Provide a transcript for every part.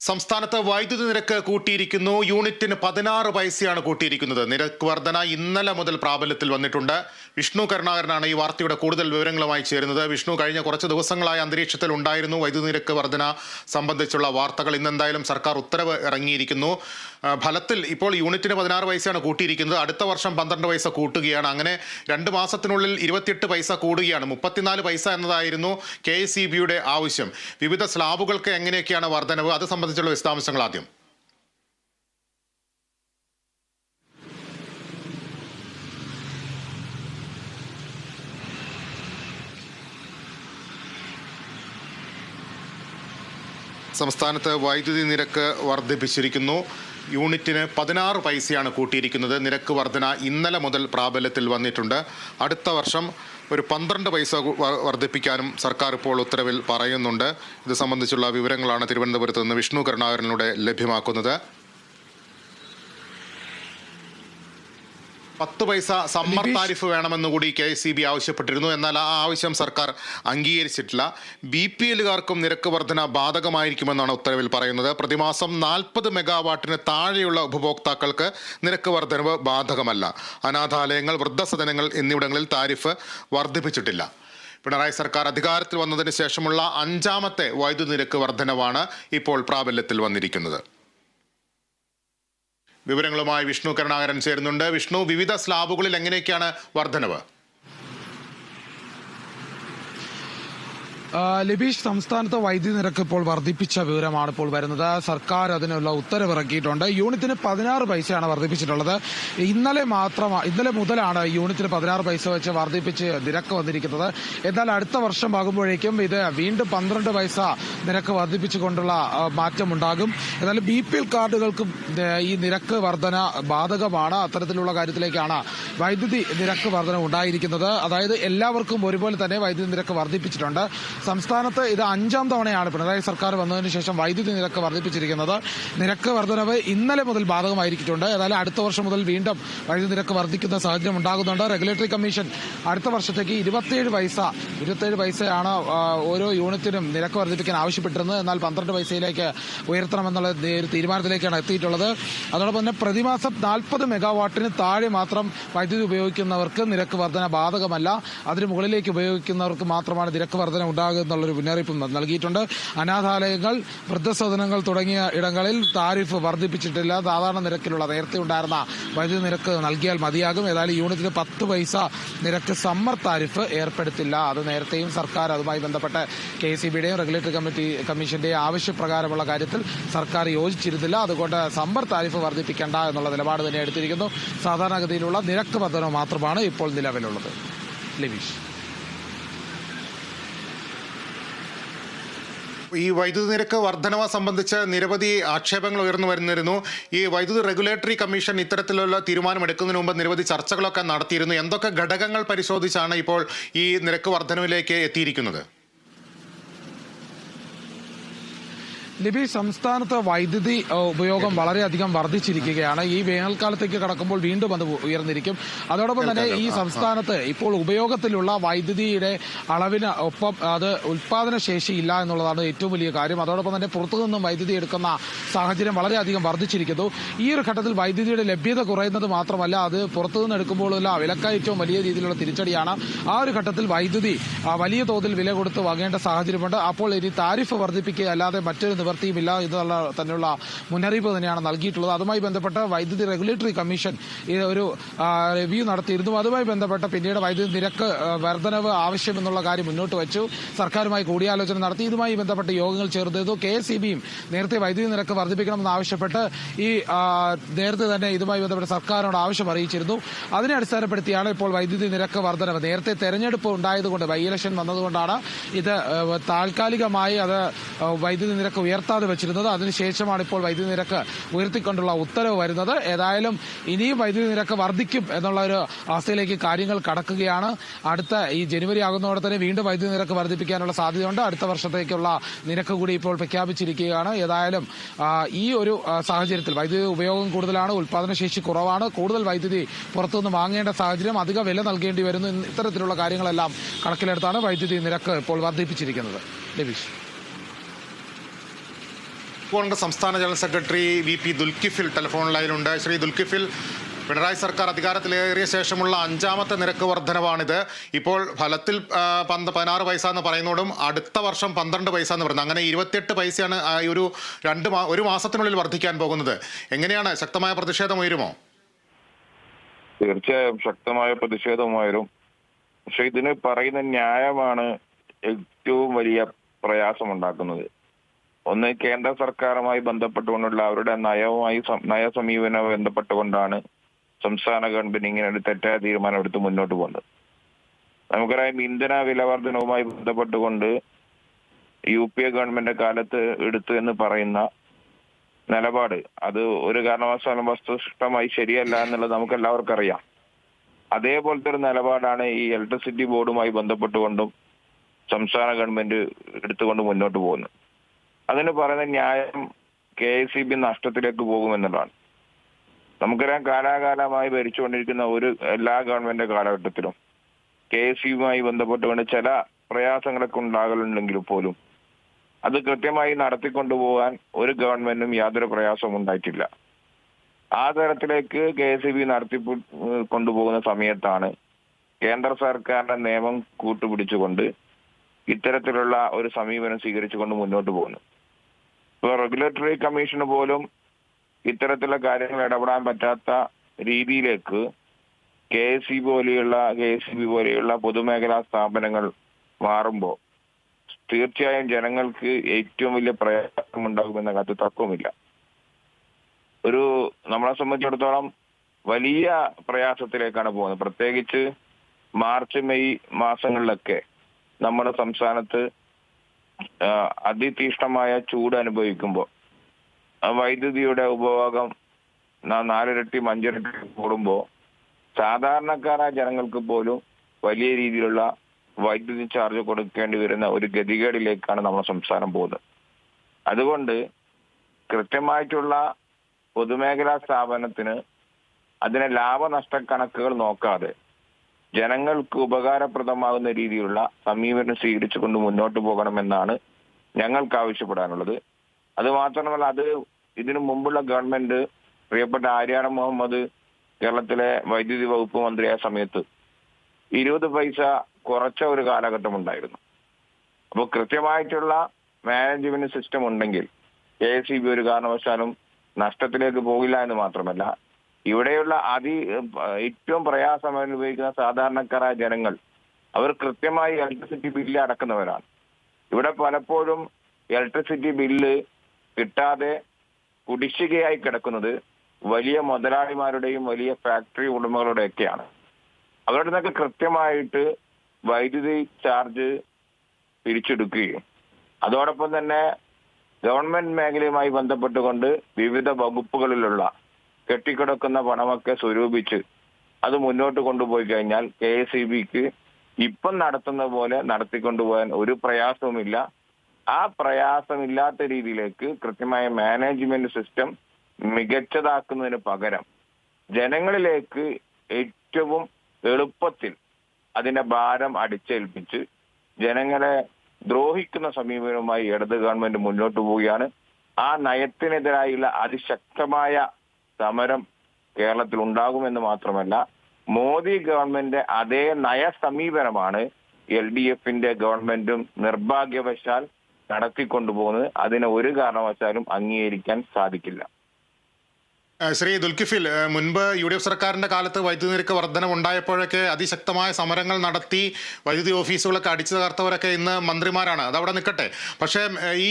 സംസ്ഥാനത്ത് വൈദ്യുതി നിരക്ക് കൂട്ടിയിരിക്കുന്നു. യൂണിറ്റിന് പതിനാറ് പൈസയാണ് കൂട്ടിയിരിക്കുന്നത്. നിരക്ക് വർധന ഇന്നലെ മുതൽ പ്രാബല്യത്തിൽ വന്നിട്ടുണ്ട്. വിഷ്ണു കരുണാകരനാണ് ഈ വാർത്തയുടെ കൂടുതൽ വിവരങ്ങളുമായി ചേരുന്നത്. വിഷ്ണു കഴിഞ്ഞ കുറച്ച് ദിവസങ്ങളായി അന്തരീക്ഷത്തിൽ ഉണ്ടായിരുന്നു വൈദ്യുതി നിരക്ക് വർധന സംബന്ധിച്ചുള്ള വാർത്തകൾ. ഇന്നെന്തായാലും സർക്കാർ ഉത്തരവ് ഇറങ്ങിയിരിക്കുന്നു. ഫലത്തിൽ ഇപ്പോൾ യൂണിറ്റിന് പതിനാറ് പൈസയാണ് കൂട്ടിയിരിക്കുന്നത്. അടുത്ത വർഷം പന്ത്രണ്ട് പൈസ കൂട്ടുകയാണ്. അങ്ങനെ രണ്ട് മാസത്തിനുള്ളിൽ ഇരുപത്തിയെട്ട് പൈസ കൂടുകയാണ്. മുപ്പത്തിനാല് പൈസ എന്നതായിരുന്നു കെ എസ് ഇ ബിയുടെ ആവശ്യം. വിവിധ സ്ലാബുകൾക്ക് എങ്ങനെയൊക്കെയാണ് വർധനവ്? അത് സംബന്ധിച്ചുള്ള വിശദാംശങ്ങൾ ആദ്യം. സംസ്ഥാനത്ത് വൈദ്യുതി നിരക്ക് വർദ്ധിപ്പിച്ചിരിക്കുന്നു. യൂണിറ്റിന് പതിനാറ് പൈസയാണ് കൂട്ടിയിരിക്കുന്നത്. നിരക്ക് വർധന ഇന്നലെ മുതൽ പ്രാബല്യത്തിൽ വന്നിട്ടുണ്ട്. അടുത്ത വർഷം ഒരു പന്ത്രണ്ട് പൈസ വർദ്ധിപ്പിക്കാനും സർക്കാർ ഇപ്പോൾ ഉത്തരവിൽ പറയുന്നുണ്ട്. ഇത് സംബന്ധിച്ചുള്ള വിവരങ്ങളാണ് തിരുവനന്തപുരത്ത് നിന്ന് വിഷ്ണു കരുണാകരനിലൂടെ ലഭ്യമാക്കുന്നത്. പത്ത് പൈസ സമ്മർ താരിഫ് വേണമെന്ന് കൂടി കെ സി ബി ആവശ്യപ്പെട്ടിരുന്നു. എന്നാൽ ആ ആവശ്യം സർക്കാർ അംഗീകരിച്ചിട്ടില്ല. ബി പി എല്ലുകാർക്കും നിരക്ക് വർധന ബാധകമായിരിക്കുമെന്നാണ് ഉത്തരവിൽ പറയുന്നത്. പ്രതിമാസം നാൽപ്പത് മെഗാവാട്ടിന് താഴെയുള്ള ഉപഭോക്താക്കൾക്ക് നിരക്ക് വർധനവ് ബാധകമല്ല. അനാഥാലയങ്ങൾ വൃദ്ധസദനങ്ങൾ എന്നിവിടങ്ങളിൽ താരിഫ് വർദ്ധിപ്പിച്ചിട്ടില്ല. പിണറായി സർക്കാർ അധികാരത്തിൽ വന്നതിന് ശേഷമുള്ള അഞ്ചാമത്തെ വൈദ്യുതി നിരക്ക് വർധനവാണ് ഇപ്പോൾ പ്രാബല്യത്തിൽ വന്നിരിക്കുന്നത്. വിവരങ്ങളുമായി വിഷ്ണു കരുണാകരൻ ചേരുന്നുണ്ട്. വിഷ്ണു വിവിധ സ്ലാബുകളിൽ എങ്ങനെയൊക്കെയാണ് വർധനവ് ലിബീഷ് സംസ്ഥാനത്ത് വൈദ്യുതി നിരക്ക് ഇപ്പോൾ വർദ്ധിപ്പിച്ച വിവരമാണ് ഇപ്പോൾ വരുന്നത്. സർക്കാർ അതിനുള്ള ഉത്തരവിറക്കിയിട്ടുണ്ട്. യൂണിറ്റിന് പതിനാറ് പൈസയാണ് വർദ്ധിപ്പിച്ചിട്ടുള്ളത്. ഇന്നലെ മാത്രം ഇന്നലെ മുതലാണ് യൂണിറ്റിന് പതിനാറ് പൈസ വെച്ച് വർദ്ധിപ്പിച്ച് നിരക്ക് വന്നിരിക്കുന്നത്. എന്നാൽ അടുത്ത വർഷം ആകുമ്പോഴേക്കും ഇത് വീണ്ടും പന്ത്രണ്ട് പൈസ നിരക്ക് വർദ്ധിപ്പിച്ചുകൊണ്ടുള്ള മാറ്റം മാറ്റമുണ്ടാകും. എന്നാൽ ബി പി എൽ കാർഡുകൾക്കും ഈ നിരക്ക് വർധന ബാധകമാണ്. അത്തരത്തിലുള്ള കാര്യത്തിലേക്കാണ് വൈദ്യുതി നിരക്ക് വർധന ഉണ്ടായിരിക്കുന്നത്. അതായത് എല്ലാവർക്കും ഒരുപോലെ തന്നെ വൈദ്യുതി നിരക്ക് വർദ്ധിപ്പിച്ചിട്ടുണ്ട്. സംസ്ഥാനത്ത് ഇത് അഞ്ചാം തവണയാണ് പിണറായി സർക്കാർ വന്നതിന് ശേഷം വൈദ്യുതി നിരക്ക് വർദ്ധിപ്പിച്ചിരിക്കുന്നത്. നിരക്ക് വർധനവ് ഇന്നലെ മുതൽ ബാധകമായിരിക്കുന്നുണ്ട്. ഏതായാലും അടുത്ത വർഷം മുതൽ വീണ്ടും വൈദ്യുതി നിരക്ക് വർദ്ധിക്കുന്ന സാഹചര്യം ഉണ്ടാകുന്നുണ്ട്. റെഗുലേറ്ററി കമ്മീഷൻ അടുത്ത വർഷത്തേക്ക് ഇരുപത്തിയേഴ് പൈസ ഇരുപത്തിയേഴ് പൈസയാണ് ഓരോ യൂണിറ്റിനും നിരക്ക് വർദ്ധിപ്പിക്കാൻ ആവശ്യപ്പെട്ടിരുന്നത്. എന്നാൽ പന്ത്രണ്ട് പൈസയിലേക്ക് ഉയർത്തണമെന്നുള്ള ഒരു തീരുമാനത്തിലേക്കാണ് എത്തിയിട്ടുള്ളത്. അതോടൊപ്പം തന്നെ പ്രതിമാസം നാൽപ്പത് മെഗാവാട്ടിന് താഴെ മാത്രം വൈദ്യുതി ഉപയോഗിക്കുന്നവർക്ക് നിരക്ക് വർധന ബാധകമല്ല. അതിന് മുകളിലേക്ക് ഉപയോഗിക്കുന്നവർക്ക് മാത്രമാണ് നിരക്ക് വർധന ഉണ്ടാകുക എന്നുള്ളൊരു മുന്നറിയിപ്പും നൽകിയിട്ടുണ്ട്. അനാഥാലയങ്ങൾ വൃദ്ധസദനങ്ങൾ തുടങ്ങിയ ഇടങ്ങളിൽ താരിഫ് വർദ്ധിപ്പിച്ചിട്ടില്ല. സാധാരണ നിരക്കിലുള്ള നേരത്തെ ഉണ്ടായിരുന്ന വൈദ്യുതി നിരക്ക് നൽകിയാൽ മതിയാകും. ഏതായാലും യൂണിറ്റിന് പത്ത് പൈസ നിരക്ക് സമ്മർ താരിഫ് ഏർപ്പെടുത്തില്ല. അത് നേരത്തെയും സർക്കാർ അതുമായി ബന്ധപ്പെട്ട കെ സി ബിയുടെയും റെഗുലേറ്ററി കമ്മിറ്റി കമ്മീഷന്റെയും ആവശ്യപ്രകാരമുള്ള കാര്യത്തിൽ സർക്കാർ യോജിച്ചിരുന്നില്ല. അതുകൊണ്ട് സമ്മർ താരിഫ് വർദ്ധിപ്പിക്കേണ്ട എന്നുള്ള നിലപാട് തന്നെ എടുത്തിരിക്കുന്നു. സാധാരണഗതിയിലുള്ള നിരക്ക് വർധന മാത്രമാണ് ഇപ്പോൾ നിലവിലുള്ളത്. ലിബീഷ്. ഈ വൈദ്യുതി നിരക്ക് വർധനവ സംബന്ധിച്ച് നിരവധി ആക്ഷേപങ്ങൾ ഉയർന്നു വരുന്നിരുന്നു. ഈ വൈദ്യുതി റെഗുലേറ്ററി കമ്മീഷൻ ഇത്തരത്തിലുള്ള തീരുമാനമെടുക്കുന്നതിന് മുമ്പ് നിരവധി ചർച്ചകളൊക്കെ നടത്തിയിരുന്നു. എന്തൊക്കെ ഘടകങ്ങൾ പരിശോധിച്ചാണ് ഇപ്പോൾ ഈ നിരക്ക് വർധനവിലേക്ക് എത്തിയിരിക്കുന്നത്? ലിബി സംസ്ഥാനത്ത് വൈദ്യുതി ഉപയോഗം വളരെയധികം വർദ്ധിച്ചിരിക്കുകയാണ്. ഈ വേനൽക്കാലത്തേക്ക് കടക്കുമ്പോൾ വീണ്ടും അത് ഉയർന്നിരിക്കും. അതോടൊപ്പം തന്നെ ഈ സംസ്ഥാനത്ത് ഇപ്പോൾ ഉപയോഗത്തിലുള്ള വൈദ്യുതിയുടെ അളവിന് ഒപ്പം അത് ഉൽപാദന ശേഷി ഇല്ല എന്നുള്ളതാണ് ഏറ്റവും വലിയ കാര്യം. അതോടൊപ്പം തന്നെ പുറത്തു നിന്നും വൈദ്യുതി എടുക്കുന്ന സാഹചര്യം വളരെയധികം വർദ്ധിച്ചിരിക്കുന്നു. ഈ ഒരു ഘട്ടത്തിൽ വൈദ്യുതിയുടെ ലഭ്യത കുറയുന്നത് മാത്രമല്ല അത് പുറത്തു നിന്ന് എടുക്കുമ്പോഴുള്ള വിലക്കയറ്റവും വലിയ രീതിയിലുള്ള തിരിച്ചടിയാണ്. ആ ഒരു ഘട്ടത്തിൽ വൈദ്യുതി വലിയ തോതിൽ വില കൊടുത്ത് വാങ്ങേണ്ട സാഹചര്യമുണ്ട്. അപ്പോൾ ഇനി താരിഫ് വർദ്ധിപ്പിക്കുക അല്ലാതെ മറ്റൊരു നിവൃത്തിയുമില്ല എന്നുള്ള തന്നെയുള്ള മുന്നറിയിപ്പ് തന്നെയാണ് നൽകിയിട്ടുള്ളത്. അതുമായി ബന്ധപ്പെട്ട് വൈദ്യുതി റെഗുലേറ്ററി കമ്മീഷൻ ഒരു റിവ്യൂ നടത്തിയിരുന്നു. അതുമായി ബന്ധപ്പെട്ട പിന്നീട് വൈദ്യുതി നിരക്ക് വർധനവ് ആവശ്യമെന്നുള്ള കാര്യം മുന്നോട്ട് വച്ചു. സർക്കാരുമായി കൂടിയാലോചന നടത്തി. ഇതുമായി ബന്ധപ്പെട്ട് യോഗങ്ങൾ ചേർത്തിരുന്നു കെ എസ് ഇ ബിയും നേരത്തെ വൈദ്യുതി നിരക്ക് വർദ്ധിപ്പിക്കണമെന്ന് ആവശ്യപ്പെട്ട് ഈ നേരത്തെ തന്നെ ഇതുമായി ബന്ധപ്പെട്ട് സർക്കാരിനോട് ആവശ്യം അറിയിച്ചിരുന്നു. അതിനെ അടിസ്ഥാനപ്പെടുത്തിയാണ് ഇപ്പോൾ വൈദ്യുതി നിരക്ക് വർധനവ്. നേരത്തെ തെരഞ്ഞെടുപ്പ് ഉണ്ടായതുകൊണ്ട് ബൈ ഇലക്ഷൻ വന്നതുകൊണ്ടാണ് ഇത് താൽക്കാലികമായി അത് വൈദ്യുതി നിരക്ക് ഉയർത്താതെ വെച്ചിരുന്നത്. അതിനുശേഷമാണ് ഇപ്പോൾ വൈദ്യുതി നിരക്ക് ഉയർത്തിക്കൊണ്ടുള്ള ഉത്തരവ് വരുന്നത്. ഏതായാലും ഇനിയും വൈദ്യുതി നിരക്ക് വർദ്ധിക്കും എന്നുള്ള ഒരു അവസ്ഥയിലേക്ക് കാര്യങ്ങൾ കടക്കുകയാണ്. അടുത്ത ഈ ജനുവരി ആകുന്നതോടെ തന്നെ വീണ്ടും വൈദ്യുതി നിരക്ക് വർദ്ധിപ്പിക്കാനുള്ള സാധ്യതയുണ്ട്. അടുത്ത വർഷത്തേക്കുള്ള നിരക്ക് കൂടി ഇപ്പോൾ പ്രഖ്യാപിച്ചിരിക്കുകയാണ്. ഏതായാലും ഈ ഒരു സാഹചര്യത്തിൽ വൈദ്യുതി ഉപയോഗം കൂടുതലാണ് ഉൽപാദനശേഷി കുറവാണ്. കൂടുതൽ വൈദ്യുതി പുറത്തുനിന്ന് വാങ്ങേണ്ട സാഹചര്യം അധിക വില നൽകേണ്ടി വരുന്നു. ഇത്തരത്തിലുള്ള കാര്യങ്ങളെല്ലാം കണക്കിലെടുത്താണ് വൈദ്യുതി നിരക്ക് ഇപ്പോൾ വർദ്ധിപ്പിച്ചിരിക്കുന്നത്. ലബീഷ് കോൺഗ്രസ് സംസ്ഥാന general secretary V P Dulkiffil telephone ലൈനിലുണ്ട്. Shri Dulkifil Pinarayi സർക്കാർ അധികാരത്തിലേറിയ ശേഷമുള്ള അഞ്ചാമത്തെ നിരക്ക് വർധനവാണിത്. ഇപ്പോൾ ഫലത്തിൽ പന്ത് പതിനാറ് പൈസ എന്ന് പറയുന്നതോടും അടുത്ത വർഷം പന്ത്രണ്ട് പൈസ എന്ന് പറയുന്നത് അങ്ങനെ ഇരുപത്തിയെട്ട് പൈസയാണ് ഈ ഒരു രണ്ട് ഒരു മാസത്തിനുള്ളിൽ വർദ്ധിക്കാൻ പോകുന്നത്. എങ്ങനെയാണ്? ശക്തമായ പ്രതിഷേധം ഉയരുമോ? തീർച്ചയായും ശക്തമായ പ്രതിഷേധമായിരുന്നു പക്ഷെ ഇതിന് പറയുന്ന ന്യായമാണ് ഏറ്റവും വലിയ പ്രയാസമുണ്ടാക്കുന്നത്. ഒന്ന് കേന്ദ്ര സർക്കാരുമായി ബന്ധപ്പെട്ടുകൊണ്ടുള്ള അവരുടെ നയവുമായി നയ സമീപനവുമായി ബന്ധപ്പെട്ടുകൊണ്ടാണ് സംസ്ഥാന ഗവൺമെന്റ് ഇങ്ങനെ ഒരു തെറ്റായ തീരുമാനം എടുത്ത് മുന്നോട്ട് പോകുന്നത്. നമുക്കറിയാം ഇന്ധന വിലവർദ്ധനവുമായി ബന്ധപ്പെട്ടുകൊണ്ട് യു പി എ ഗവൺമെന്റ് കാലത്ത് എടുത്തു എന്ന് പറയുന്ന നിലപാട്. അത് ഒരു കാരണവശാലും വസ്തുനിഷ്ഠമായി ശരിയല്ല എന്നുള്ളത് നമുക്ക് എല്ലാവർക്കും അറിയാം. അതേപോലത്തെ ഒരു നിലപാടാണ് ഈ ഇലക്ട്രിസിറ്റി ബോർഡുമായി ബന്ധപ്പെട്ടുകൊണ്ടും സംസ്ഥാന ഗവൺമെന്റ് എടുത്തുകൊണ്ട് മുന്നോട്ട് പോകുന്നത്. അതിന് പറയുന്ന ന്യായം കെ എസ് സി ബി നഷ്ടത്തിലേക്ക് പോകുമെന്നുള്ളതാണ്. നമുക്കറിയാം കാലാകാലമായി ഭരിച്ചുകൊണ്ടിരിക്കുന്ന ഒരു എല്ലാ ഗവൺമെന്റ് കാലഘട്ടത്തിലും കെ എസ് സിയുമായി ബന്ധപ്പെട്ടുകൊണ്ട് ചില പ്രയാസങ്ങളൊക്കെ ഉണ്ടാകലുണ്ടെങ്കിൽ പോലും അത് കൃത്യമായി നടത്തിക്കൊണ്ടുപോകാൻ ഒരു ഗവൺമെന്റും യാതൊരു പ്രയാസവും ഉണ്ടായിട്ടില്ല. ആ തരത്തിലേക്ക് കെ എസ് ബി നടത്തി കൊണ്ടുപോകുന്ന സമയത്താണ് കേന്ദ്ര സർക്കാരിന്റെ നിയമം കൂട്ടുപിടിച്ചുകൊണ്ട് ഇത്തരത്തിലുള്ള ഒരു സമീപനം സ്വീകരിച്ചുകൊണ്ട് മുന്നോട്ട് പോകുന്നു ഇപ്പൊ റെഗുലേറ്ററി കമ്മീഷന് പോലും ഇത്തരത്തിലുള്ള കാര്യങ്ങൾ ഇടപെടാൻ പറ്റാത്ത രീതിയിലേക്ക് കെ എസ് സി പോലെയുള്ള കെ എസ് ബി പോലെയുള്ള പൊതുമേഖലാ സ്ഥാപനങ്ങൾ മാറുമ്പോൾ തീർച്ചയായും ജനങ്ങൾക്ക് ഏറ്റവും വലിയ പ്രയാസം ഉണ്ടാകുമെന്ന കാര്യത്തിൽ തർക്കവുമില്ല. ഒരു നമ്മളെ സംബന്ധിച്ചിടത്തോളം വലിയ പ്രയാസത്തിലേക്കാണ് പോകുന്നത്. പ്രത്യേകിച്ച് മാർച്ച് മെയ് മാസങ്ങളിലൊക്കെ നമ്മുടെ സംസ്ഥാനത്ത് അതിതീഷ്ണമായ ചൂട് അനുഭവിക്കുമ്പോൾ വൈദ്യുതിയുടെ ഉപഭോഗം നാലിരട്ടി അഞ്ചിരട്ടി കൂടുമ്പോൾ സാധാരണക്കാരായ ജനങ്ങൾക്ക് പോലും വലിയ രീതിയിലുള്ള വൈദ്യുതി ചാർജ് കൊടുക്കേണ്ടി വരുന്ന ഒരു ഗതികേടിലേക്കാണ് നമ്മുടെ സംസ്ഥാനം പോകുന്നത്. അതുകൊണ്ട് കൃത്യമായിട്ടുള്ള പൊതുമേഖലാ സ്ഥാപനത്തിന് അതിനെ ലാഭനഷ്ട കണക്കുകൾ നോക്കാതെ ജനങ്ങൾക്ക് ഉപകാരപ്രദമാകുന്ന രീതിയിലുള്ള സമീപനം സ്വീകരിച്ചുകൊണ്ട് മുന്നോട്ട് പോകണമെന്നാണ് ഞങ്ങൾക്ക് ആവശ്യപ്പെടാനുള്ളത് അത് മാത്രമല്ല അത് ഇതിനു മുമ്പുള്ള ഗവൺമെന്റ് പ്രിയപ്പെട്ട ആര്യാട മുഹമ്മദ് കേരളത്തിലെ വൈദ്യുതി വകുപ്പ് മന്ത്രിയായ സമയത്ത് ഇരുപത് പൈസ കുറച്ച ഒരു കാലഘട്ടം ഉണ്ടായിരുന്നു. അപ്പോൾ കൃത്യമായിട്ടുള്ള മാനേജ്മെന്റ് സിസ്റ്റം ഉണ്ടെങ്കിൽ കെ എസ് ഇ ബി ഒരു കാരണവശാലും നഷ്ടത്തിലേക്ക് പോകില്ല എന്ന് മാത്രമല്ല ഇവിടെയുള്ള അതി ഏറ്റവും പ്രയാസം അനുഭവിക്കുന്ന സാധാരണക്കാരായ ജനങ്ങൾ അവർ കൃത്യമായി ഇലക്ട്രിസിറ്റി ബില്ല് അടക്കുന്നവരാണ്. ഇവിടെ പലപ്പോഴും ഇലക്ട്രിസിറ്റി ബില്ല് കിട്ടാതെ കുടിശ്ശികയായി കിടക്കുന്നത് വലിയ മുതലാളിമാരുടെയും വലിയ ഫാക്ടറി ഉടമകളുടെയൊക്കെയാണ്. അവരുടെ നിന്നൊക്കെ കൃത്യമായിട്ട് വൈദ്യുതി ചാർജ് പിരിച്ചെടുക്കുകയും അതോടൊപ്പം തന്നെ ഗവൺമെന്റ് മേഖലയുമായി ബന്ധപ്പെട്ടുകൊണ്ട് വിവിധ വകുപ്പുകളിലുള്ള കെട്ടിക്കിടക്കുന്ന പണമൊക്കെ സ്വരൂപിച്ച് അത് മുന്നോട്ട് കൊണ്ടുപോയി കഴിഞ്ഞാൽ കെ എസ് ഇ ബിക്ക് ഇപ്പം നടത്തുന്ന പോലെ നടത്തിക്കൊണ്ടുപോകാൻ ഒരു പ്രയാസവുമില്ല. ആ പ്രയാസമില്ലാത്ത രീതിയിലേക്ക് കൃത്യമായ മാനേജ്മെന്റ് സിസ്റ്റം മികച്ചതാക്കുന്നതിന് പകരം ജനങ്ങളിലേക്ക് ഏറ്റവും എളുപ്പത്തിൽ അതിന്റെ ഭാരം അടിച്ചേൽപ്പിച്ച് ജനങ്ങളെ ദ്രോഹിക്കുന്ന സമീപനവുമായി ഇടത് ഗവൺമെന്റ് മുന്നോട്ട് പോവുകയാണ്. ആ നയത്തിനെതിരായുള്ള അതിശക്തമായ സമരം കേരളത്തിൽ ഉണ്ടാകുമെന്ന് മാത്രമല്ല മോദി ഗവൺമെന്റ് അതേ നയ സമീപനമാണ് എൽ ഡി എഫിന്റെ ഗവൺമെന്റും നിർഭാഗ്യവശാൽ നടത്തിക്കൊണ്ടുപോകുന്നത്. അതിനെ ഒരു കാരണവശാലും അംഗീകരിക്കാൻ സാധിക്കില്ല. ശ്രീ ദുൽക്കിഫിൽ മുൻപ് യു ഡി എഫ് സർക്കാരിന്റെ കാലത്ത് വൈദ്യുതി നിരക്ക് വർധനം ഉണ്ടായപ്പോഴൊക്കെ അതിശക്തമായ സമരങ്ങൾ നടത്തി വൈദ്യുതി ഓഫീസുകളൊക്കെ അടിച്ചു തകർത്തവരൊക്കെ ഇന്ന് മന്ത്രിമാരാണ്. അതവിടെ നിൽക്കട്ടെ. പക്ഷേ ഈ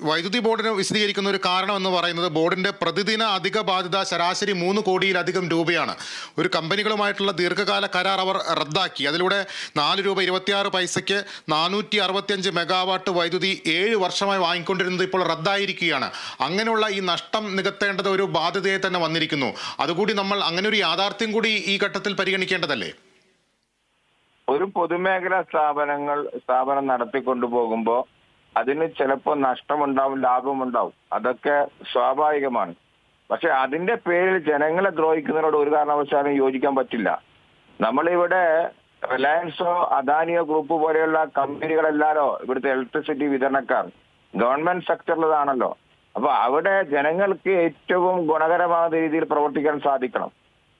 വൈദ്യുതി ബോർഡിന് വിശദീകരിക്കുന്ന ഒരു കാരണം എന്ന് പറയുന്നത് ബോർഡിന്റെ പ്രതിദിന അധിക ബാധ്യത ശരാശരി മൂന്ന് കോടിയിലധികം രൂപയാണ്. ഒരു കമ്പനികളുമായിട്ടുള്ള ദീർഘകാല കരാർ അവർ റദ്ദാക്കി. അതിലൂടെ നാല് രൂപ ഇരുപത്തിയാറ് പൈസയ്ക്ക് നാനൂറ്റി അറുപത്തിയഞ്ച് മെഗാവാട്ട് വൈദ്യുതി ഏഴ് വർഷമായി വാങ്ങിക്കൊണ്ടിരുന്നത് ഇപ്പോൾ റദ്ദായിരിക്കുകയാണ്. അങ്ങനെയുള്ള ഈ നഷ്ടം നികത്തേണ്ടത് ഒരു ബാധ്യതയെ തന്നെ വന്നിരിക്കുന്നു. അതുകൂടി നമ്മൾ അങ്ങനെ ഒരു യാഥാർത്ഥ്യം കൂടി ഈ ഘട്ടത്തിൽ പരിഗണിക്കേണ്ടതല്ലേ? ഒരു പൊതുമേഖലാ സ്ഥാപനങ്ങൾ സ്ഥാപനം നടത്തിക്കൊണ്ടു പോകുമ്പോൾ അതിന് ചിലപ്പോൾ നഷ്ടമുണ്ടാവും ലാഭമുണ്ടാവും. അതൊക്കെ സ്വാഭാവികമാണ്. പക്ഷെ അതിന്റെ പേരിൽ ജനങ്ങളെ ദ്രോഹിക്കുന്നതിനോട് ഒരു കാരണവശാലും യോജിക്കാൻ പറ്റില്ല. നമ്മളിവിടെ റിലയൻസോ അദാനിയോ ഗ്രൂപ്പ് പോലെയുള്ള കമ്പനികളെല്ലാരോ ഇവിടുത്തെ ഇലക്ട്രിസിറ്റി വിതരണക്കാർ ഗവൺമെന്റ് സെക്ടറിലതാണല്ലോ അപ്പൊ അവിടെ ജനങ്ങൾക്ക് ഏറ്റവും ഗുണകരമാകുന്ന രീതിയിൽ പ്രവർത്തിക്കാൻ സാധിക്കണം.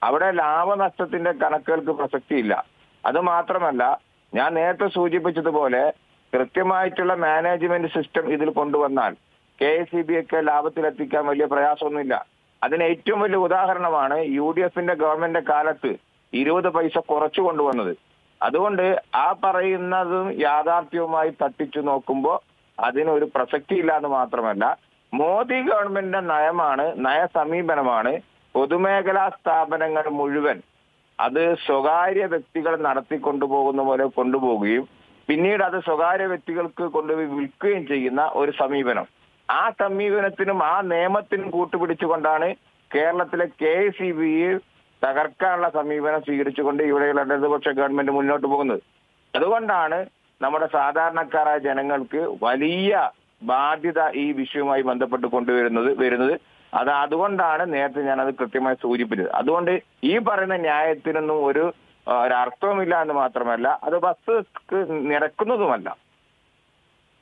അവിടെ ലാഭനഷ്ടത്തിന്റെ കണക്കുകൾക്ക് പ്രസക്തിയില്ല. അത് മാത്രമല്ല ഞാൻ നേരത്തെ സൂചിപ്പിച്ചതുപോലെ കൃത്യമായിട്ടുള്ള മാനേജ്മെന്റ് സിസ്റ്റം ഇതിൽ കൊണ്ടുവന്നാൽ കെ എസ് സി ബി ഒക്കെ ലാഭത്തിലെത്തിക്കാൻ വലിയ പ്രയാസമൊന്നുമില്ല. അതിന് ഏറ്റവും വലിയ ഉദാഹരണമാണ് യു ഡി എഫിന്റെ ഗവൺമെന്റ് കാലത്ത് ഇരുപത് പൈസ കുറച്ചു കൊണ്ടുവന്നത്. അതുകൊണ്ട് ആ പറയുന്നതും യാഥാർത്ഥ്യവുമായി തട്ടിച്ചു നോക്കുമ്പോൾ അതിനൊരു പ്രസക്തിയില്ല എന്ന് മാത്രമല്ല മോദി ഗവൺമെന്റിന്റെ നയമാണ് നയസമീപനമാണ്. പൊതുമേഖലാ സ്ഥാപനങ്ങൾ മുഴുവൻ അത് സ്വകാര്യ വ്യക്തികൾ നടത്തിക്കൊണ്ടുപോകുന്ന പോലെ കൊണ്ടുപോവുകയും പിന്നീട് അത് സ്വകാര്യ വ്യക്തികൾക്ക് കൊണ്ടുപോയി വിൽക്കുകയും ചെയ്യുന്ന ഒരു സമീപനം. ആ സമീപനത്തിനും ആ നിയമത്തിനും കൂട്ടുപിടിച്ചുകൊണ്ടാണ് കേരളത്തിലെ കെ സി ബിയെ തകർക്കാനുള്ള സമീപനം സ്വീകരിച്ചുകൊണ്ട് ഇവിടെയുള്ള ഇടതുപക്ഷ ഗവൺമെന്റ് മുന്നോട്ട് പോകുന്നത്. അതുകൊണ്ടാണ് നമ്മുടെ സാധാരണക്കാരായ ജനങ്ങൾക്ക് വലിയ ബാധ്യത ഈ വിഷയവുമായി ബന്ധപ്പെട്ട് കൊണ്ടുവരുന്നത് വരുന്നത്. അത് അതുകൊണ്ടാണ് നേരത്തെ ഞാൻ അത് കൃത്യമായി സൂചിപ്പിച്ചത്. അതുകൊണ്ട് ഈ പറയുന്ന ന്യായത്തിനൊന്നും ഒരു ഒരർത്ഥവുമില്ല എന്ന് മാത്രമല്ല അത് ബസ് നിരക്കുന്നതുമല്ല.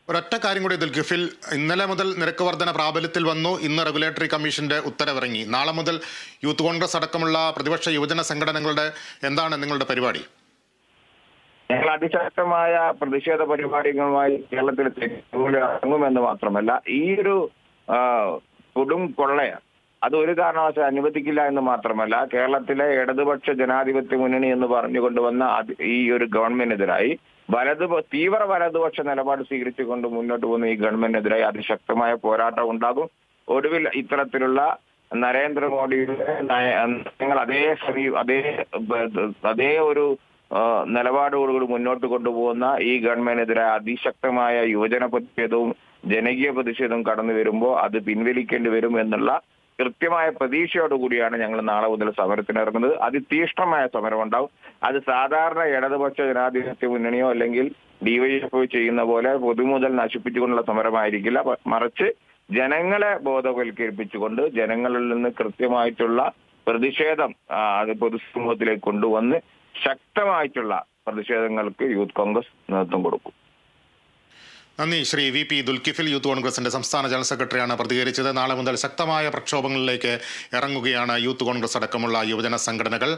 ഒരൊറ്റ കാര്യം കൂടി ഇതിൽ ഇന്നലെ മുതൽ നിരക്ക് വർധന പ്രാബല്യത്തിൽ വന്നു. ഇന്ന് റെഗുലേറ്ററി കമ്മീഷന്റെ ഉത്തരവിറങ്ങി. നാളെ മുതൽ യൂത്ത് കോൺഗ്രസ് അടക്കമുള്ള പ്രതിപക്ഷ യുവജന സംഘടനകളുടെ എന്താണ് നിങ്ങളുടെ പരിപാടി? ഞങ്ങൾ അതിശക്തമായ പ്രതിഷേധ പരിപാടികളുമായി കേരളത്തിൽ ഇറങ്ങുമെന്ന് മാത്രമല്ല ഈ ഒരു കൊടും കൊള്ളയ അത് ഒരു കാരണവശാൽ അനുവദിക്കില്ല എന്ന് മാത്രമല്ല കേരളത്തിലെ ഇടതുപക്ഷ ജനാധിപത്യ മുന്നണി എന്ന് പറഞ്ഞുകൊണ്ടുവന്ന ഈ ഒരു ഗവൺമെന്റിനെതിരായി വലതു തീവ്ര വലതുപക്ഷ നിലപാട് സ്വീകരിച്ചുകൊണ്ട് മുന്നോട്ട് പോകുന്ന ഈ ഗവൺമെന്റിനെതിരായി അതിശക്തമായ പോരാട്ടം ഉണ്ടാകും. ഒടുവിൽ ഇത്തരത്തിലുള്ള നരേന്ദ്രമോദിയുടെ നയ- നയങ്ങൾ അതേ അതേ അതേ ഒരു നിലപാടോടുകൂടി മുന്നോട്ട് കൊണ്ടുപോകുന്ന ഈ ഗവൺമെന്റിനെതിരെ അതിശക്തമായ യുവജന പ്രതിഷേധവും ജനകീയ പ്രതിഷേധവും കടന്നു വരുമ്പോൾ അത് പിൻവലിക്കേണ്ടി വരും എന്നുള്ള കൃത്യമായ പ്രതീക്ഷയോടുകൂടിയാണ് ഞങ്ങൾ നാളെ മുതൽ സമരത്തിന് ഇറങ്ങുന്നത്. സമരം ഉണ്ടാവും. അത് സാധാരണ ഇടതുപക്ഷ ജനാധിപത്യ മുന്നണിയോ അല്ലെങ്കിൽ ഡിവൈഎഫ്ഒ ചെയ്യുന്ന പോലെ പൊതുമുതൽ നശിപ്പിച്ചുകൊണ്ടുള്ള സമരമായിരിക്കില്ല. മറിച്ച് ജനങ്ങളെ ബോധവൽക്കരിപ്പിച്ചുകൊണ്ട് ജനങ്ങളിൽ നിന്ന് കൃത്യമായിട്ടുള്ള പ്രതിഷേധം അത് പൊതുസമൂഹത്തിലേക്ക് കൊണ്ടുവന്ന് ശക്തമായിട്ടുള്ള പ്രതിഷേധങ്ങൾക്ക് യൂത്ത് കോൺഗ്രസ് നേതൃത്വം കൊടുക്കും. നന്ദി. Shri V P Dulkifil youth കോൺഗ്രസിന്റെ സംസ്ഥാന ജനറൽ സെക്രട്ടറിയാണ് പ്രതികരിച്ചത്. നാളെ മുതൽ ശക്തമായ പ്രക്ഷോഭങ്ങളിലേക്ക് ഇറങ്ങുകയാണ് യൂത്ത് കോൺഗ്രസ് അടക്കമുള്ള യുവജന സംഘടനകൾ.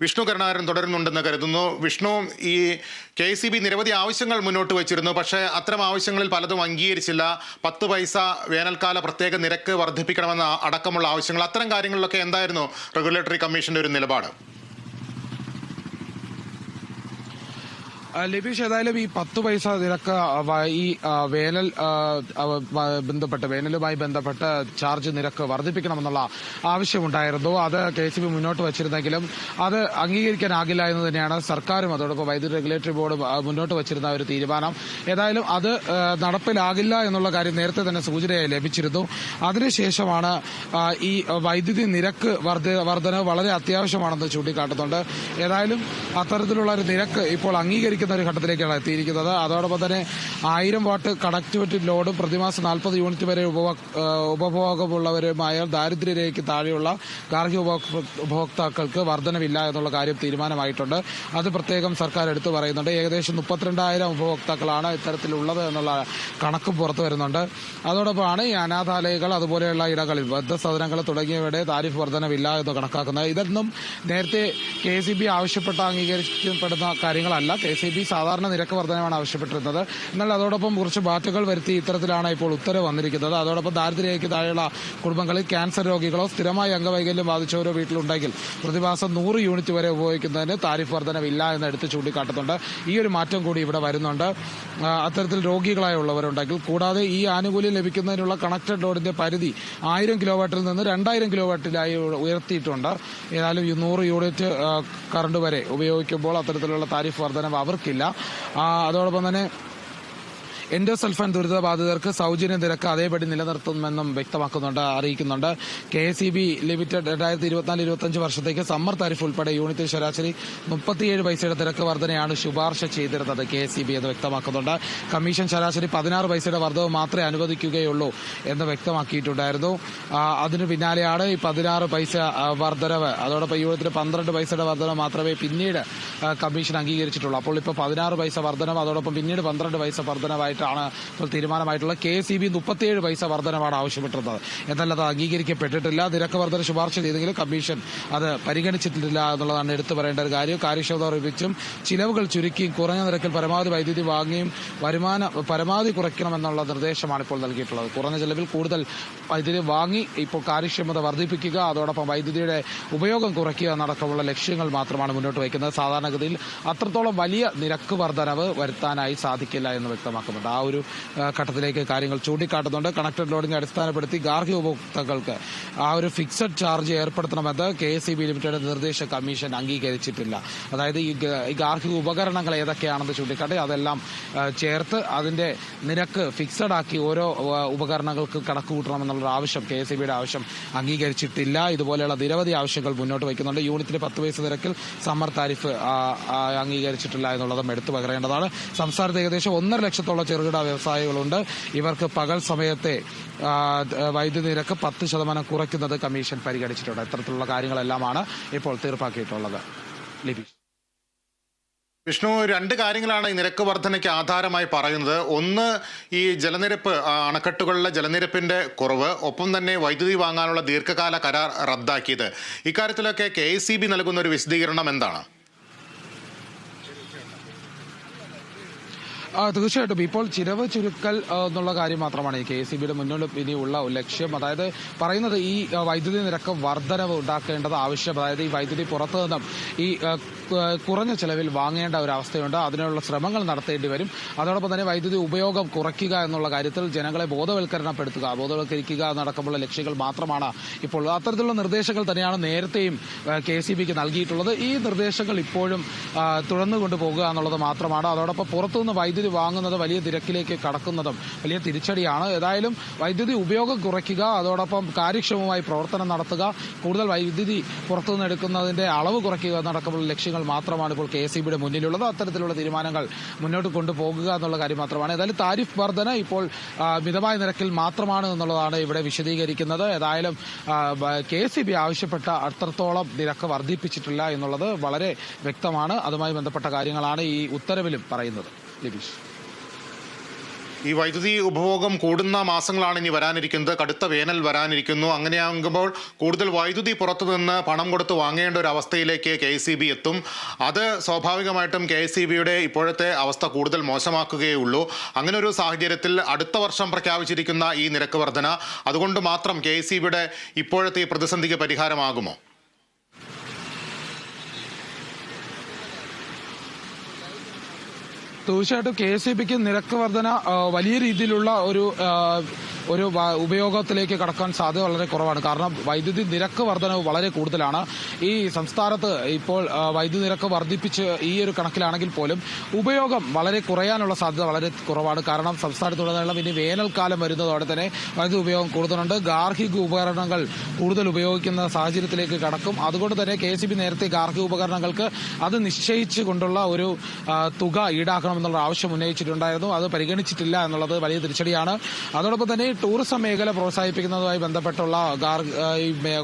വിഷ്ണു കരുണാകരൻ തുടരുന്നുണ്ടെന്ന് കരുതുന്നു. വിഷ്ണു ഈ കെ സി ബി നിരവധി ആവശ്യങ്ങൾ മുന്നോട്ട് വച്ചിരുന്നു. പക്ഷേ അത്തരം ആവശ്യങ്ങളിൽ പലതും അംഗീകരിച്ചില്ല. പത്ത് പൈസ വേനൽക്കാല പ്രത്യേക നിരക്ക് വർദ്ധിപ്പിക്കണമെന്ന അടക്കമുള്ള ആവശ്യങ്ങൾ. അത്തരം കാര്യങ്ങളിലൊക്കെ എന്തായിരുന്നു റെഗുലേറ്ററി കമ്മീഷന്റെ ഒരു നിലപാട്? ലബീഷ് ഏതായാലും ഈ പത്ത് പൈസ നിരക്ക് ഈ വേനൽ ബന്ധപ്പെട്ട് വേനലുമായി ബന്ധപ്പെട്ട് ചാർജ് നിരക്ക് വർദ്ധിപ്പിക്കണമെന്നുള്ള ആവശ്യമുണ്ടായിരുന്നു. അത് കെ സി ബി മുന്നോട്ട് വച്ചിരുന്നെങ്കിലും അത് അംഗീകരിക്കാനാകില്ല എന്ന് തന്നെയാണ് സർക്കാരും അതോടൊപ്പം വൈദ്യുതി റെഗുലേറ്ററി ബോർഡും മുന്നോട്ട് വച്ചിരുന്ന ഒരു തീരുമാനം. ഏതായാലും അത് നടപ്പിലാകില്ല എന്നുള്ള കാര്യം നേരത്തെ തന്നെ സൂചനയായി ലഭിച്ചിരുന്നു. അതിനുശേഷമാണ് ഈ വൈദ്യുതി നിരക്ക് വർദ്ധന വളരെ അത്യാവശ്യമാണെന്ന് ചൂണ്ടിക്കാട്ടുന്നുണ്ട്. ഏതായാലും അത്തരത്തിലുള്ള ഒരു നിരക്ക് ഇപ്പോൾ അംഗീകരിക്കുന്ന ഒരു ഘട്ടത്തിലേക്കാണ് എത്തിയിരിക്കുന്നത്. അതോടൊപ്പം തന്നെ ആയിരം വാട്ട് കണക്ടിവിറ്റി ലോഡ് പ്രതിമാസം നാൽപ്പത് യൂണിറ്റ് വരെ ഉപഭോഗമുള്ളവരുമായ ദാരിദ്ര്യരേഖയ്ക്ക് താഴെയുള്ള ഗാർഹിക ഉപഭോക്താക്കൾക്ക് വർധനവില്ല എന്നുള്ള കാര്യം തീരുമാനമായിട്ടുണ്ട്. അത് പ്രത്യേകം സർക്കാർ എടുത്തു പറയുന്നുണ്ട്. ഏകദേശം മുപ്പത്തിരണ്ടായിരം ഉപഭോക്താക്കളാണ് ഇത്തരത്തിലുള്ളത് എന്നുള്ള കണക്ക് പുറത്തു വരുന്നുണ്ട്. അതോടൊപ്പമാണ് ഈ അനാഥാലയങ്ങൾ അതുപോലെയുള്ള ഇടങ്ങളിൽ വൃദ്ധസദനങ്ങൾ തുടങ്ങിയവയുടെ താരിഫ് വർധനവില്ല എന്ന് കണക്കാക്കുന്നത്. ഇതൊന്നും നേരത്തെ കെ സി ബി ആവശ്യപ്പെട്ട അംഗീകരിക്കപ്പെടുന്ന കാര്യങ്ങളല്ല. കെ സി ബി സാധാരണ നിരക്ക് വർധനമാണ് ആവശ്യപ്പെട്ടിരുന്നത്. എന്നാൽ അതോടൊപ്പം കുറച്ച് ബാറ്റുകൾ വരുത്തി ഇത്തരത്തിലാണ് ഇപ്പോൾ ഉത്തരവ് വന്നിരിക്കുന്നത്. അതോടൊപ്പം ദാരിദ്ര്യരേഖയ്ക്ക് താഴെയുള്ള കുടുംബങ്ങളിൽ ക്യാൻസർ രോഗികളോ സ്ഥിരമായി അംഗവൈകല്യം ബാധിച്ചവരോ വീട്ടിലുണ്ടെങ്കിൽ പ്രതിമാസം നൂറ് യൂണിറ്റ് വരെ ഉപയോഗിക്കുന്നതിന് താരിഫ് വർധനവില്ല എന്ന് എടുത്ത് ചൂണ്ടിക്കാട്ടുന്നുണ്ട്. ഈ ഒരു മാറ്റം കൂടി ഇവിടെ വരുന്നുണ്ട്. അത്തരത്തിൽ രോഗികളായ ഉള്ളവരുണ്ടെങ്കിൽ കൂടാതെ ഈ ആനുകൂല്യം ലഭിക്കുന്നതിനുള്ള കണക്റ്റഡ് ലോഡിന്റെ പരിധി ആയിരം കിലോ വാട്ടിൽ നിന്ന് രണ്ടായിരം കിലോ വാട്ടിലായി ഉയർത്തിയിട്ടുണ്ട്. ഏതായാലും നൂറ് യൂണിറ്റ് കറണ്ട് വരെ ഉപയോഗിക്കുമ്പോൾ അത്തരത്തിലുള്ള താരിഫ് വർധനവ് അവർക്കില്ല ആ, അതോടൊപ്പം തന്നെ എൻഡോസൾഫാൻ ദുരിതബാധിതർക്ക് സൗജന്യ നിരക്ക് അതേപടി നിലനിർത്തുമെന്നും വ്യക്തമാക്കുന്നുണ്ട് അറിയിക്കുന്നുണ്ട്. K S E B limited രണ്ടായിരത്തി ഇരുപത്തിനാല് ഇരുപത്തഞ്ച് വർഷത്തേക്ക് സമ്മർ താരിഫ് ഉൾപ്പെടെ യൂണിറ്റിൽ ശരാശരി മുപ്പത്തിയേഴ് പൈസയുടെ നിരക്ക് വർധനയാണ് ശുപാർശ ചെയ്തിരുന്നത് കെ എസ് ഇ ബി എന്ന് വ്യക്തമാക്കുന്നുണ്ട്. കമ്മീഷൻ ശരാശരി പതിനാറ് പൈസയുടെ വർധവ് മാത്രമേ അനുവദിക്കുകയുള്ളൂ എന്ന് വ്യക്തമാക്കിയിട്ടുണ്ടായിരുന്നു. അതിനു പിന്നാലെയാണ് ഈ പതിനാറ് പൈസ വർധനവ്. അതോടൊപ്പം യൂണിറ്റിന് പന്ത്രണ്ട് പൈസയുടെ വർധന മാത്രമേ പിന്നീട് കമ്മീഷൻ അംഗീകരിച്ചിട്ടുള്ളൂ. അപ്പോൾ ഇപ്പോൾ പതിനാറ് പൈസ വർധനവ് അതോടൊപ്പം പിന്നീട് പന്ത്രണ്ട് പൈസ വർധനവായിട്ട് വർധനവായിട്ടാണ് ഇപ്പോൾ തീരുമാനമായിട്ടുള്ളത്. കെ എസ് ഇ ബി മുപ്പത്തിയേഴ് പൈസ വർധനമാണ് ആവശ്യപ്പെട്ടിരുന്നത്. എന്നാൽ അത് അംഗീകരിക്കപ്പെട്ടിട്ടില്ല. നിരക്ക് വർധന ശുപാർശ ചെയ്തെങ്കിലും കമ്മീഷൻ അത് പരിഗണിച്ചിട്ടില്ല എന്നുള്ളതാണ് എടുത്തു പറയേണ്ട ഒരു കാര്യം. കാര്യക്ഷമത ഉറപ്പിച്ചും ചിലവുകൾ ചുരുക്കിയും കുറഞ്ഞ നിരക്കിൽ പരമാവധി വൈദ്യുതി വാങ്ങിയും വരുമാനം പരമാവധി കുറയ്ക്കണമെന്നുള്ള നിർദ്ദേശമാണ് ഇപ്പോൾ നൽകിയിട്ടുള്ളത്. കുറഞ്ഞ ചെലവിൽ കൂടുതൽ വൈദ്യുതി വാങ്ങി ഇപ്പോൾ കാര്യക്ഷമത വർദ്ധിപ്പിക്കുക അതോടൊപ്പം വൈദ്യുതിയുടെ ഉപയോഗം കുറയ്ക്കുക എന്നടക്കമുള്ള ലക്ഷ്യങ്ങൾ മാത്രമാണ് മുന്നോട്ട് വയ്ക്കുന്നത്. സാധാരണഗതിയിൽ അത്രത്തോളം വലിയ നിരക്ക് വർധനവ് വരുത്താനായി സാധിക്കില്ല എന്ന് വ്യക്തമാക്കുന്നുണ്ട്. ആ ഒരു ഘട്ടത്തിലേക്ക് കാര്യങ്ങൾ ചൂണ്ടിക്കാട്ടുന്നുണ്ട്. കണക്റ്റഡ് ലോഡിംഗ് അടിസ്ഥാനപ്പെടുത്തി ഗാർഹിക ഉപഭോക്താക്കൾക്ക് ആ ഒരു fixed charge ഏർപ്പെടുത്തണമെന്ന് K S E B limited നിർദ്ദേശ കമ്മീഷൻ അംഗീകരിച്ചിട്ടില്ല. അതായത് ഈ ഗാർഹിക ഉപകരണങ്ങൾ ഏതൊക്കെയാണെന്ന് ചൂണ്ടിക്കാട്ടി അതെല്ലാം ചേർത്ത് അതിന്റെ നിരക്ക് ഫിക്സഡ് ആക്കി ഓരോ ഉപകരണങ്ങൾക്ക് കണക്ക് കൂട്ടണമെന്നുള്ള ആവശ്യം കെ എസ് ബിയുടെ ആവശ്യം അംഗീകരിച്ചിട്ടില്ല. ഇതുപോലെയുള്ള നിരവധി ആവശ്യങ്ങൾ മുന്നോട്ട് വയ്ക്കുന്നുണ്ട്. യൂണിറ്റിന് പത്ത് പൈസ നിരക്കിൽ സമ്മർ താരിഫ് അംഗീകരിച്ചിട്ടില്ല എന്നുള്ളതും എടുത്തു പകരേണ്ടതാണ് സംസ്ഥാനത്ത് ഏകദേശം ഒന്നര ലക്ഷത്തോളം ചെറുകിട വ്യവസായികളുണ്ട്. ഇവർക്ക് പകൽ സമയത്തെ വൈദ്യുതി നിരക്ക് പത്ത് ശതമാനം കുറയ്ക്കുന്നത് കമ്മീഷൻ പരിഗണിച്ചിട്ടുണ്ട്. ഇത്തരത്തിലുള്ള കാര്യങ്ങളെല്ലാമാണ് ഇപ്പോൾ തീർപ്പാക്കിയിട്ടുള്ളത്. ലിപി വിഷ്ണു രണ്ട് കാര്യങ്ങളാണ് ഈ നിരക്ക് വർധനയ്ക്ക് ആധാരമായി പറയുന്നത്. ഒന്ന് ഈ ജലനിരപ്പ് അണക്കെട്ടുകളിലെ ജലനിരപ്പിന്റെ കുറവ് ഒപ്പം തന്നെ വൈദ്യുതി വാങ്ങാനുള്ള ദീർഘകാല കരാർ റദ്ദാക്കിയത്. ഇക്കാര്യത്തിലൊക്കെ കെ നൽകുന്ന ഒരു വിശദീകരണം എന്താണ്? തീർച്ചയായിട്ടും. ഇപ്പോൾ ചിലവ് ചുരുക്കൽ എന്നുള്ള കാര്യം മാത്രമാണ് കെ സി ബിയുടെ മുന്നോട്ട് ഇനിയുള്ള ലക്ഷ്യം. അതായത് പറയുന്നത് ഈ വൈദ്യുതി നിരക്ക് വർധനവ് ഉണ്ടാക്കേണ്ടത് ആവശ്യം. അതായത് ഈ വൈദ്യുതി പുറത്തു നിന്നും ഈ കുറഞ്ഞ ചെലവിൽ വാങ്ങേണ്ട ഒരു അവസ്ഥയുണ്ട്. അതിനുള്ള ശ്രമങ്ങൾ നടത്തേണ്ടി വരും. അതോടൊപ്പം തന്നെ വൈദ്യുതി ഉപയോഗം കുറയ്ക്കുക എന്നുള്ള കാര്യത്തിൽ ജനങ്ങളെ ബോധവൽക്കരണപ്പെടുത്തുക ബോധവൽക്കരിക്കുക എന്നടക്കമുള്ള ലക്ഷ്യങ്ങൾ മാത്രമാണ് ഇപ്പോൾ. അത്തരത്തിലുള്ള നിർദ്ദേശങ്ങൾ തന്നെയാണ് നേരത്തെയും കെ സി ബിക്ക് നൽകിയിട്ടുള്ളത്. ഈ നിർദ്ദേശങ്ങൾ ഇപ്പോഴും തുടർന്നു കൊണ്ടുപോകുക എന്നുള്ളത് മാത്രമാണ്. അതോടൊപ്പം പുറത്തുനിന്ന് വൈദ്യുതി വാങ്ങുന്നത് വലിയ തിരക്കിലേക്ക് കടക്കുന്നതും വലിയ തിരിച്ചടിയാണ്. ഏതായാലും വൈദ്യുതി ഉപയോഗം കുറയ്ക്കുക അതോടൊപ്പം കാര്യക്ഷമമായി പ്രവർത്തനം നടത്തുക കൂടുതൽ വൈദ്യുതി പുറത്തുനിന്ന് എടുക്കുന്നതിന്റെ അളവ് കുറയ്ക്കുക എന്നടക്കമുള്ള ലക്ഷ്യങ്ങൾ മാത്രമാണ് ഇപ്പോൾ കെ എസ് മുന്നിലുള്ളത്. അത്തരത്തിലുള്ള തീരുമാനങ്ങൾ മുന്നോട്ട് കൊണ്ടുപോകുക എന്നുള്ള കാര്യം മാത്രമാണ്. ഏതായാലും താരിഫ് വർധന ഇപ്പോൾ മിതമായ നിരക്കിൽ മാത്രമാണ് എന്നുള്ളതാണ് ഇവിടെ വിശദീകരിക്കുന്നത്. ഏതായാലും കെ എസ് ആവശ്യപ്പെട്ട അത്രത്തോളം നിരക്ക് വർദ്ധിപ്പിച്ചിട്ടില്ല എന്നുള്ളത് വളരെ വ്യക്തമാണ്. അതുമായി ബന്ധപ്പെട്ട കാര്യങ്ങളാണ് ഈ ഉത്തരവിലും പറയുന്നത്. ലിബീഷ് ഈ വൈദ്യുതി ഉപഭോഗം കൂടുന്ന മാസങ്ങളാണ് ഇനി വരാനിരിക്കുന്നത്. കടുത്ത വേനൽ വരാനിരിക്കുന്നു. അങ്ങനെയാകുമ്പോൾ കൂടുതൽ വൈദ്യുതി പുറത്തുനിന്ന് പണം കൊടുത്ത് വാങ്ങേണ്ട ഒരു അവസ്ഥയിലേക്ക് കെ സി ബി എത്തും. അത് സ്വാഭാവികമായിട്ടും കെ സി ബിയുടെ ഇപ്പോഴത്തെ അവസ്ഥ കൂടുതൽ മോശമാക്കുകയുള്ളൂ അങ്ങനെ ഒരു സാഹചര്യത്തിൽ അടുത്ത വർഷം പ്രഖ്യാപിച്ചിരിക്കുന്ന ഈ നിരക്ക് വർധന അതുകൊണ്ട് മാത്രം കെ ഇപ്പോഴത്തെ ഈ പ്രതിസന്ധിക്ക് പരിഹാരമാകുമോ? തീർച്ചയായിട്ടും കെ എസ് ഇ ബിക്ക് നിരക്ക് വർധന വലിയ രീതിയിലുള്ള ഒരു ഒരു ഉപയോഗത്തിലേക്ക് കടക്കാൻ സാധ്യത വളരെ കുറവാണ്. കാരണം വൈദ്യുതി നിരക്ക് വർധനവ് വളരെ കൂടുതലാണ്. ഈ സംസ്ഥാനത്ത് ഇപ്പോൾ വൈദ്യുതി നിരക്ക് വർദ്ധിപ്പിച്ച് ഈ ഒരു കണക്കിലാണെങ്കിൽ പോലും ഉപയോഗം വളരെ കുറയാനുള്ള സാധ്യത വളരെ കുറവാണ്. കാരണം സംസ്ഥാനത്തുടനീളം ഇനി വേനൽക്കാലം വരുന്നതോടെ തന്നെ വൈദ്യുതി ഉപയോഗം കൂടുതലുണ്ട് ഗാർഹിക ഉപകരണങ്ങൾ കൂടുതൽ ഉപയോഗിക്കുന്ന സാഹചര്യത്തിലേക്ക് കടക്കും. അതുകൊണ്ട് തന്നെ കെ നേരത്തെ ഗാർഹിക ഉപകരണങ്ങൾക്ക് അത് നിശ്ചയിച്ചു കൊണ്ടുള്ള ഒരു തുക തുക ഈടാക്കണമെന്നുള്ള ആവശ്യം ഉന്നയിച്ചിട്ടുണ്ടായിരുന്നു. അത് പരിഗണിച്ചിട്ടില്ല എന്നുള്ളത് വലിയ തിരിച്ചടിയാണ്. അതോടൊപ്പം തന്നെ ടൂറിസം മേഖല പ്രോത്സാഹിപ്പിക്കുന്നതുമായി ബന്ധപ്പെട്ടുള്ള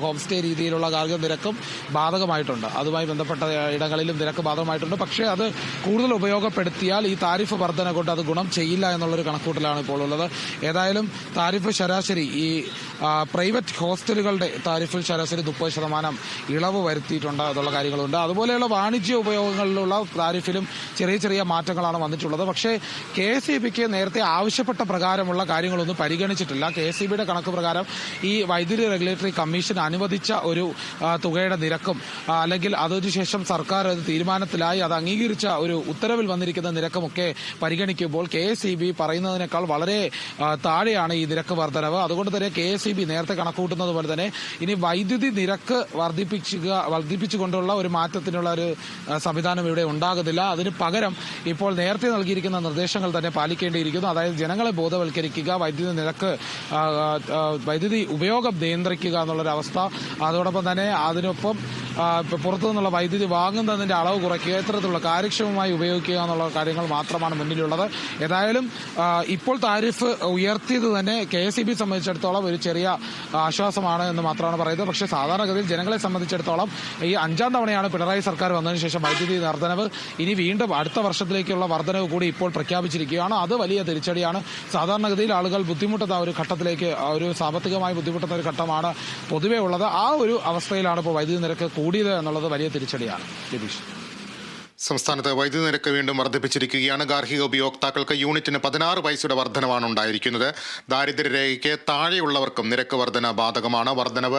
ഹോം സ്റ്റേ രീതിയിലുള്ള ഗാർഹിക നിരക്കും ബാധകമായിട്ടുണ്ട്. അതുമായി ബന്ധപ്പെട്ട ഇടങ്ങളിലും നിരക്ക് ബാധകമായിട്ടുണ്ട്. പക്ഷേ അത് കൂടുതൽ ഉപയോഗപ്പെടുത്തിയാൽ ഈ താരിഫ് വർധന കൊണ്ട് അത് ഗുണം ചെയ്യില്ല എന്നുള്ളൊരു കണക്കൂട്ടലാണ് ഇപ്പോൾ ഉള്ളത്. ഏതായാലും താരിഫ് ശരാശരി ഈ പ്രൈവറ്റ് ഹോസ്റ്റലുകളുടെ താരിഫിൽ ശരാശരി മുപ്പത് ശതമാനം ഇളവ് വരുത്തിയിട്ടുണ്ട് എന്നുള്ള കാര്യങ്ങളുണ്ട്. അതുപോലെയുള്ള വാണിജ്യ ഉപയോഗങ്ങളിലുള്ള താരിഫിലും ചെറിയ ചെറിയ മാറ്റങ്ങളാണ് വന്നിട്ടുള്ളത്. പക്ഷേ കെ എസ് ഇ ബിക്ക് നേരത്തെ ആവശ്യപ്പെട്ട പ്രകാരമുള്ള കാര്യങ്ങളൊന്നും പരിഗണിച്ചിട്ടില്ല. കെ എസ് ഇ ബിയുടെ കണക്ക് പ്രകാരം ഈ വൈദ്യുതി റെഗുലേറ്ററി കമ്മീഷൻ അനുവദിച്ച ഒരു തുകയുടെ നിരക്കും അല്ലെങ്കിൽ അതിനുശേഷം സർക്കാർ അത് തീരുമാനത്തിലായി അത് അംഗീകരിച്ച ഒരു ഉത്തരവിൽ വന്നിരിക്കുന്ന നിരക്കുമൊക്കെ പരിഗണിക്കുമ്പോൾ കെ എസ് ഇ ബി പറയുന്നതിനേക്കാൾ വളരെ താഴെയാണ് ഈ നിരക്ക് വർധനവ്. അതുകൊണ്ട് തന്നെ കെ എസ് ഇ ബി നേരത്തെ കണക്കുകൂട്ടുന്നത് പോലെ തന്നെ ഇനി വൈദ്യുതി നിരക്ക് വർദ്ധിപ്പിക്കുക വർദ്ധിപ്പിച്ചുകൊണ്ടുള്ള ഒരു മാറ്റത്തിനുള്ള ഒരു സംവിധാനം ഇവിടെ ഉണ്ടാകുന്നില്ല. അതിന് പകരം ഇപ്പോൾ നേരത്തെ നൽകിയിരിക്കുന്ന നിർദ്ദേശങ്ങൾ തന്നെ പാലിക്കേണ്ടിയിരിക്കുന്നു. അതായത് ജനങ്ങളെ ബോധവൽക്കരിക്കുക വൈദ്യുതി നിരക്ക് വൈദ്യുതി ഉപയോഗം നിയന്ത്രിക്കുക എന്നുള്ളൊരവസ്ഥ അതോടൊപ്പം തന്നെ അതിനൊപ്പം പുറത്തു നിന്നുള്ള വൈദ്യുതി വാങ്ങുന്നതിന്റെ അളവ് കുറയ്ക്കുക ഇത്തരത്തിലുള്ള കാര്യക്ഷമമായി ഉപയോഗിക്കുക എന്നുള്ള കാര്യങ്ങൾ മാത്രമാണ് മുന്നിലുള്ളത്. ഏതായാലും ഇപ്പോൾ താരിഫ് ഉയർത്തിയത് തന്നെ കെ എസ് ഇ ബി സംബന്ധിച്ചിടത്തോളം ഒരു ചെറിയ ആശ്വാസമാണ് എന്ന് മാത്രമാണ് പറയുന്നത്. പക്ഷേ സാധാരണഗതിയിൽ ജനങ്ങളെ സംബന്ധിച്ചിടത്തോളം ഈ അഞ്ചാം തവണയാണ് പിണറായി സർക്കാർ വന്നതിന് ശേഷം വൈദ്യുതി വർധനവ് ഇനി വീണ്ടും അടുത്ത വർഷത്തിലേക്കുള്ള വർധനവ് കൂടി ഇപ്പോൾ പ്രഖ്യാപിച്ചിരിക്കുകയാണ്. അത് വലിയ തിരിച്ചടിയാണ്. സാധാരണഗതിയിൽ ആളുകൾ ബുദ്ധിമുട്ടുന്ന ഒരു ഘട്ടത്തിലേക്ക് ഒരു സാമ്പത്തികമായി ബുദ്ധിമുട്ടുന്ന ഒരു ഘട്ടമാണ് പൊതുവേ ഉള്ളത്. ആ ഒരു അവസ്ഥയിലാണ് ഇപ്പോൾ വൈദ്യുതി നിരക്ക് കൂടിയത് എന്നുള്ളത് വലിയ തിരിച്ചടിയാണ്. രതീഷ്. സംസ്ഥാനത്ത് വൈദ്യുതി നിരക്ക് വീണ്ടും വർദ്ധിപ്പിച്ചിരിക്കുകയാണ്. ഗാർഹിക ഉപയോക്താക്കൾക്ക് യൂണിറ്റിന് പതിനാറ് പൈസയുടെ വർധനവാണ് ഉണ്ടായിരിക്കുന്നത്. ദാരിദ്ര്യരേഖയ്ക്ക് താഴെയുള്ളവർക്കും നിരക്ക് വർധന ബാധകമാണ്. വർധനവ്